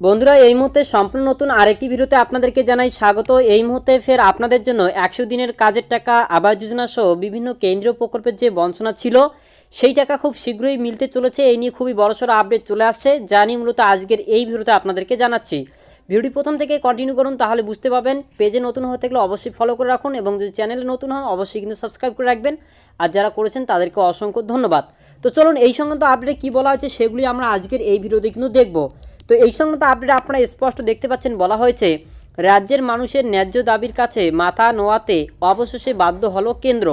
বন্ধুরা, এই মুহূর্তে সম্পূর্ণ নতুন আরেকটি ভিডিওতে আপনাদেরকে জানাই স্বাগত। এই মুহূর্তে ফের আপনাদের জন্য একশো দিনের কাজের টাকা, আবাস যোজনা সহ বিভিন্ন কেন্দ্রীয় প্রকল্পের যে বঞ্চনা ছিল, সেই টাকা খুব শীঘ্রই মিলতে চলেছে। এই নিয়ে খুবই বড়সড় আপডেট চলে আসছে, যা নিয়ে মূলত আজকের এই ভিডিওতে আপনাদেরকে জানাচ্ছি। ভিডিওটি প্রথম থেকে কন্টিনিউ করুন, তাহলে বুঝতে পারবেন, পেজে নতুন হয়ে থাকলে অবশ্যই ফলো করে রাখুন এবং যদি চ্যানেলে নতুন হন, অবশ্যই কিন্তু সাবস্ক্রাইব করে রাখবেন। আর যারা করেছেন, তাদেরকে অসংখ্য ধন্যবাদ। তো চলুন, এই সংক্রান্ত আপডেটে কী বলা হয়েছে, সেগুলি আমরা আজকের এই ভিডিওতে কিন্তু দেখব। তো এই সংক্রান্ত আপডেট আপনারা স্পষ্ট দেখতে পাচ্ছেন বলা হয়েছে, রাজ্যের মানুষের ন্যায্য দাবির কাছে মাথা নোয়াতে অবশেষে বাধ্য হলো কেন্দ্র।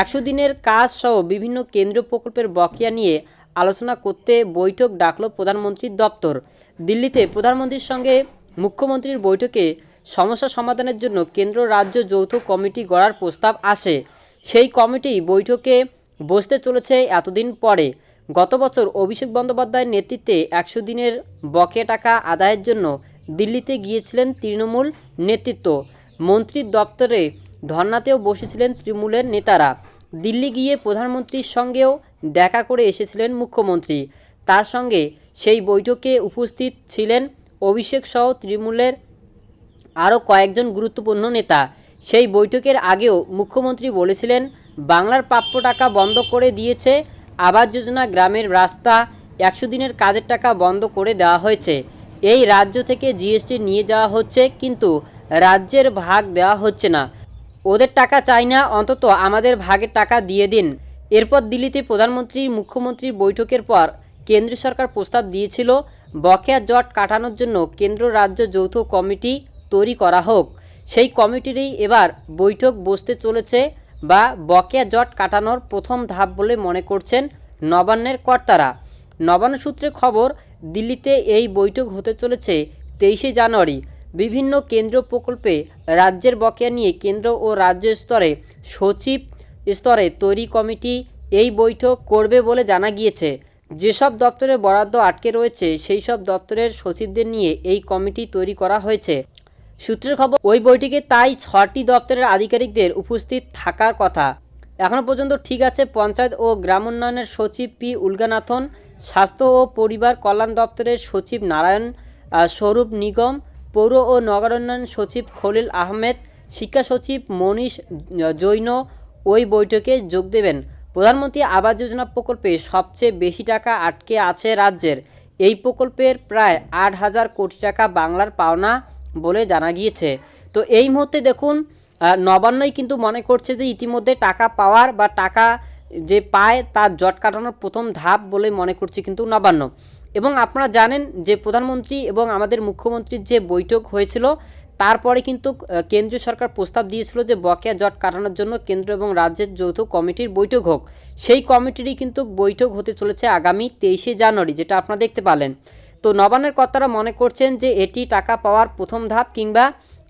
একশো দিনের কাজ সহ বিভিন্ন কেন্দ্রীয় প্রকল্পের বকেয়া নিয়ে আলোচনা করতে বৈঠক ডাকলো প্রধানমন্ত্রীর দপ্তর। দিল্লিতে প্রধানমন্ত্রীর সঙ্গে মুখ্যমন্ত্রীর বৈঠকে সমস্যা সমাধানের জন্য কেন্দ্র, রাজ্য যৌথ কমিটি গড়ার প্রস্তাব আসে। সেই কমিটি বৈঠকে বসতে চলেছে এতদিন পরে। গত বছর অভিষেক বন্দ্যোপাধ্যায়ের নেতৃত্বে একশো দিনের বকে টাকা আদায়ের জন্য দিল্লিতে গিয়েছিলেন তৃণমূল নেতৃত্ব। মন্ত্রীর দপ্তরে ধর্নাতেও বসেছিলেন তৃণমূলের নেতারা। দিল্লি গিয়ে প্রধানমন্ত্রীর সঙ্গেও দেখা করে এসেছিলেন মুখ্যমন্ত্রী। তার সঙ্গে সেই বৈঠকে উপস্থিত ছিলেন অভিষেক সহ তৃণমূলের আরও কয়েকজন গুরুত্বপূর্ণ নেতা। সেই বৈঠকের আগেও মুখ্যমন্ত্রী বলেছিলেন, বাংলার প্রাপ্য টাকা বন্ধ করে দিয়েছে আবাস যোজনা গ্রামের রাস্তা একশো দিনের কাজের টাকা বন্ধ করে দেওয়া হয়েছে। এই রাজ্য থেকে জিএসটি নিয়ে যাওয়া হচ্ছে, কিন্তু রাজ্যের ভাগ দেওয়া হচ্ছে না। ওদের টাকা চাই না, অন্তত আমাদের ভাগের টাকা দিয়ে দিন। এরপর দিল্লিতে প্রধানমন্ত্রী, মুখ্যমন্ত্রীর বৈঠকের পর কেন্দ্রীয় সরকার প্রস্তাব দিয়েছিল, বকেয়া জট কাটানোর জন্য কেন্দ্র রাজ্য যৌথ কমিটি তৈরি করা হোক। সেই কমিটিরই এবার বৈঠক বসতে চলেছে। বা বকেয়া জট কাটানোর প্রথম ধাপ বলে মনে করছেন নবান্নের কর্তারা। নবান্ন সূত্রে খবর, দিল্লিতে এই বৈঠক হতে চলেছে তেইশে জানুয়ারি। বিভিন্ন কেন্দ্র প্রকল্পে রাজ্যের বকেয়া নিয়ে কেন্দ্র ও রাজ্য স্তরে সচিব স্তরে তৈরি কমিটি এই বৈঠক করবে বলে জানা গিয়েছে। যেসব দপ্তরে বরাদ্দ আটকে রয়েছে সেই সব দপ্তরের সচিবদের নিয়ে এই কমিটি তৈরি করা হয়েছে। সূত্রের খবর, ওই বৈঠকে তাই ছটি দপ্তরের আধিকারিকদের উপস্থিত থাকার কথা। এখনও পর্যন্ত ঠিক আছে, পঞ্চায়েত ও গ্রামোন্নয়নের সচিব পি উলগানাথন, স্বাস্থ্য ও পরিবার কল্যাণ দপ্তরের সচিব নারায়ণ স্বরূপ নিগম, পৌর ও নগরোন্নয়ন সচিব খলিল আহমেদ, শিক্ষা সচিব মনীষ জৈন ওই বৈঠকে যোগ দেবেন। প্রধানমন্ত্রী আবাস যোজনা প্রকল্পে সবচেয়ে বেশি টাকা আটকে আছে রাজ্যের। এই প্রকল্পের প্রায় আট হাজার কোটি টাকা বাংলার পাওনা। বলে জানা গিয়েছে। তো এই মুহূর্তে দেখুন নবান্নই কিন্তু মনে করছে যে ইতিমধ্যে টাকা পাওয়ার বা টাকা যে পায় তার জট কাটানোর প্রথম ধাপ বলে মনে করছে কিন্তু নবান্ন। এবং আপনারা জানেন যে প্রধানমন্ত্রী এবং আমাদের মুখ্যমন্ত্রীর যে বৈঠক হয়েছিল তারপরে কিন্তু কেন্দ্রীয় সরকার প্রস্তাব দিয়েছিল যে বকেয়া জট কাটানোর জন্য কেন্দ্র এবং রাজ্যের যৌথ কমিটির বৈঠক হোক। সেই কমিটিরই কিন্তু বৈঠক হতে চলেছে আগামী তেইশে জানুয়ারি, যেটা আপনারা দেখতে পালেন তো নবান্নের কর্তারা মনে করছেন যে এটি টাকা পাওয়ার প্রথম ধাপ কিংবা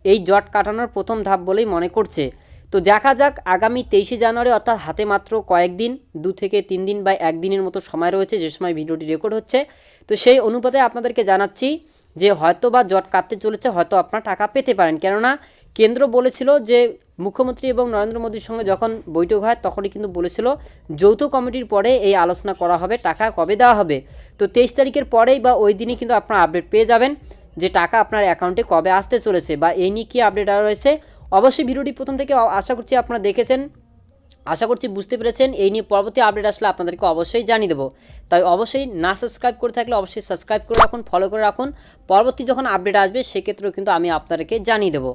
এই জট কাটানোর প্রথম ধাপ বলেই মনে করছে। তো দেখা যাক আগামী তেইশে জানুয়ারি, অর্থাৎ হাতে মাত্র কয়েকদিন, দু থেকে তিন দিন বা একদিনের মতো সময় রয়েছে, যে সময় ভিডিওটি রেকর্ড হচ্ছে। তো সেই অনুপাতে আপনাদেরকে জানাচ্ছি যে হয়তো বা জট কাটতে চলেছে, হয়তো আপনারা টাকা পেতে পারেন। কেননা কেন্দ্র বলেছিল যে, মুখ্যমন্ত্রী এবং নরেন্দ্র মোদীর সঙ্গে যখন বৈঠক হয়, তখনই কিন্তু বলেছিল যৌথ কমিটির পরে এই আলোচনা করা হবে, টাকা কবে দেওয়া হবে। তো তেইশ তারিখের পরেই বা ওই দিনই কিন্তু আপনারা আপডেট পেয়ে যাবেন যে টাকা আপনার অ্যাকাউন্টে কবে আসতে চলেছে, বা এই নিয়ে কী আপডেট রয়েছে। অবশ্যই ভিডিওটি প্রথম থেকে আশা করছি আপনারা দেখেছেন। আশা করছি বুঝতে পেরেছেন। এই নিয়ে পরবর্তী আপডেট আসলে আপনাদেরকে অবশ্যই জানিয়ে দেবো। তাই অবশ্যই না সাবস্ক্রাইব করে থাকলে অবশ্যই সাবস্ক্রাইব করে রাখুন ফলো করে রাখুন। পরবর্তী যখন আপডেট আসবে, সেক্ষেত্রেও কিন্তু আমি আপনাদেরকে জানিয়ে দেবো।